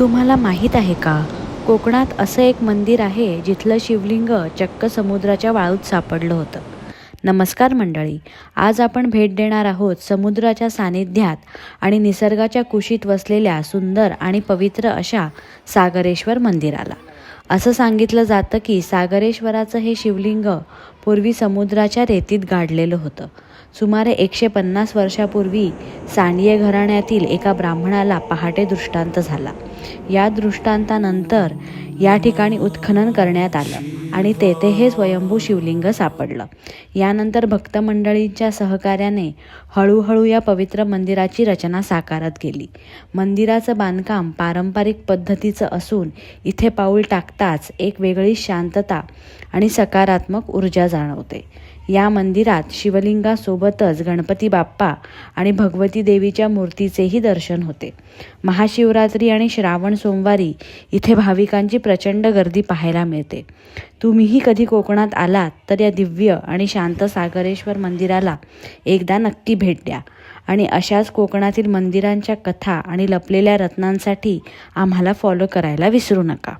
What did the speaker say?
तुम्हाला माहीत आहे का? कोकणात असं एक मंदिर आहे जिथलं शिवलिंग चक्क समुद्राच्या वाळूत सापडलं होतं. नमस्कार मंडळी आज आपण भेट देणार आहोत समुद्राच्या सानिध्यात आणि निसर्गाच्या कुशीत वसलेल्या सुंदर आणि पवित्र अशा सागरेश्वर मंदिराला. असं सांगितलं जातं की सागरेश्वराचं हे शिवलिंग पूर्वी समुद्राच्या रेतीत गाडलेलं होतं. सुमारे एकशे पन्नास वर्षापूर्वी सांडिये घराण्यातील एका ब्राह्मणाला पहाटे दृष्टांत झाला. या दृष्टांतानंतर या ठिकाणी उत्खनन करण्यात आलं. आणि तेथे हे स्वयंभू शिवलिंग सापडलं. यानंतर भक्तमंडळींच्या सहकार्याने हळूहळू या पवित्र मंदिराची रचना साकारत गेली. मंदिराचं बांधकाम पारंपरिक पद्धतीचं असून इथे पाऊल टाकताच एक वेगळी शांतता आणि सकारात्मक ऊर्जा जाणवते. या मंदिरात शिवलिंगासोबतच गणपती बाप्पा आणि भगवती देवीच्या मूर्तीचेही दर्शन होते. महाशिवरात्री आणि श्रावण सोमवारी इथे भाविकांची प्रचंड गर्दी पाहायला मिळते. तुम्हीही कधी कोकणात आलात तर या दिव्य आणि शांत सागरेश्वर मंदिराला एकदा नक्की भेट द्या. आणि अशाच कोकणातील मंदिरांच्या कथा आणि लपलेल्या रत्नांसाठी आम्हाला फॉलो करायला विसरू नका.